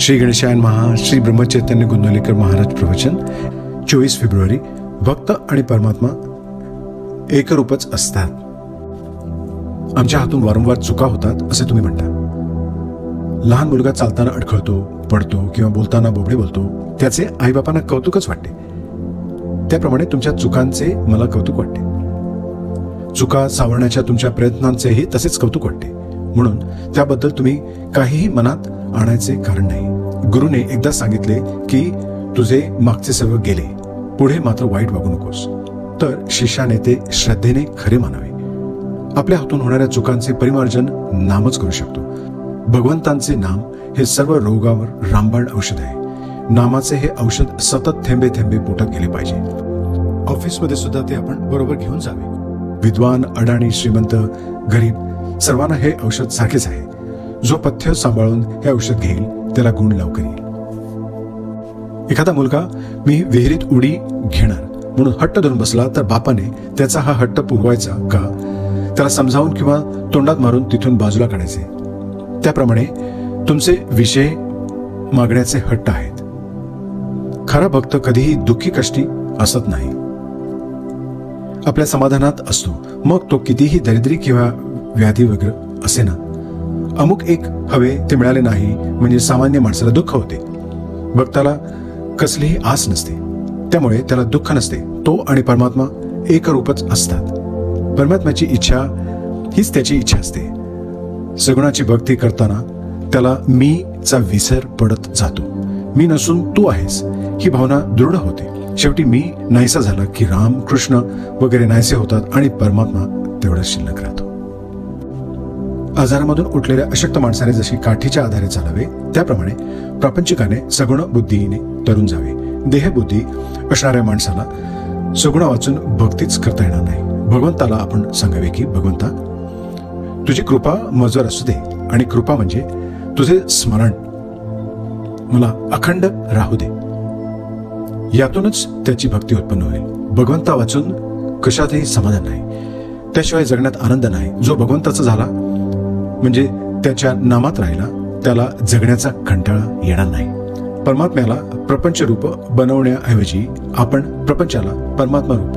श्री गणेशायन महा श्री ब्रह्मचैतन्य गुंदोलीकर महाराज प्रवचन चोवीस फेब्रुवारी भक्त आणि परमात्मा एकरूपच असतात. आमच्या हातून वारंवार चुका होतात असे तुम्ही म्हणता. लहान मुलगा चालताना अडखळतो पडतो किंवा बोलताना बोबडे बोलतो त्याचे आईबापांना कौतुकच वाटते. त्याप्रमाणे तुमच्या चुकांचे मला कौतुक वाटते. चुका सावरण्याच्या तुमच्या प्रयत्नांचेही तसेच कौतुक वाटते. म्हणून त्याबद्दल तुम्ही काहीही मनात आणायचे कारण नाही. गुरुने एकदा सांगितले की तुझे मागचे सर्व गेले. पुढे मात्र वाईट वागू नकोस. तर शिष्याने ते श्रद्धेने खरे मानावे. आपल्या हातून होणाऱ्या चुकांचे परिमार्जन नामच करू शकतो. भगवंतांचे नाम हे सर्व रोगावर रामबाण औषध आहे. नामाचे हे औषध सतत थेंबे थेंबे पोटात गेले पाहिजे. ऑफिसमध्ये सुद्धा ते आपण बरोबर घेऊन जावे. विद्वान अडाणी श्रीमंत गरीब सर्वांना हे औषध सारखेच आहे. जो पथ्य सांभाळून हे औषध घेईल त्याला गुण लवकर येईल एखादा मुलगा मी विहिरीत उडी घेणार म्हणून हट्ट धरून बसला तर बापाने त्याचा हा हट्ट पुरवायचा का? त्याला समजावून किंवा तोंडात मारून तिथून बाजूला काढायचे. त्याप्रमाणे तुमचे विषय मागण्याचे हट्ट आहेत. खरा भक्त कधीही दुःखी कष्टी असत नाही. आपल्या समाधानात असतो. मग तो कितीही दरिद्री किंवा व्याधी वगैरे असे ना. अमुक एक हवे ते मिळाले नाही म्हणजे सामान्य माणसाला दुःख होते. भक्ताला कसलीही आस नसते. त्यामुळे त्याला दुःख नसते. तो आणि परमात्मा एकरूपच असतात. परमात्म्याची इच्छा हीच त्याची इच्छा असते. सगुणाची भक्ती करताना त्याला मीचा विसर पडत जातो. मी नसून तू आहेस ही भावना दृढ होते. शेवटी मी नाहीसा झाला की राम कृष्ण वगैरे नाहीसे होतात आणि परमात्मा तेवढा शिल्लक राहतो. आजारामधून उठलेल्या अशक्त माणसाने जशी काठीच्या आधारे चालावे त्याप्रमाणे प्रापंचिकाने सगुण बुद्धीने तरुण जावे. देहबुद्धी असणाऱ्या माणसाला सगुण वाचून भक्तीच करता येणार नाही. भगवंताला आपण सांगावे की भगवंता तुझी कृपा मजर असू दे आणि कृपा म्हणजे तुझे स्मरण मला अखंड राहू दे. यातूनच त्याची भक्ती उत्पन्न होईल. भगवंता वाचून कशातही समाधान नाही. त्याशिवाय जगण्यात आनंद नाही. जो भगवंताचा झाला म्हणजे त्याच्या नामात राहिला त्याला जगण्याचा कंटाळा येणार नाही. परमात्म्याला प्रपंच रूप बनवण्याऐवजी आपण प्रपंचाला परमात्मा रूप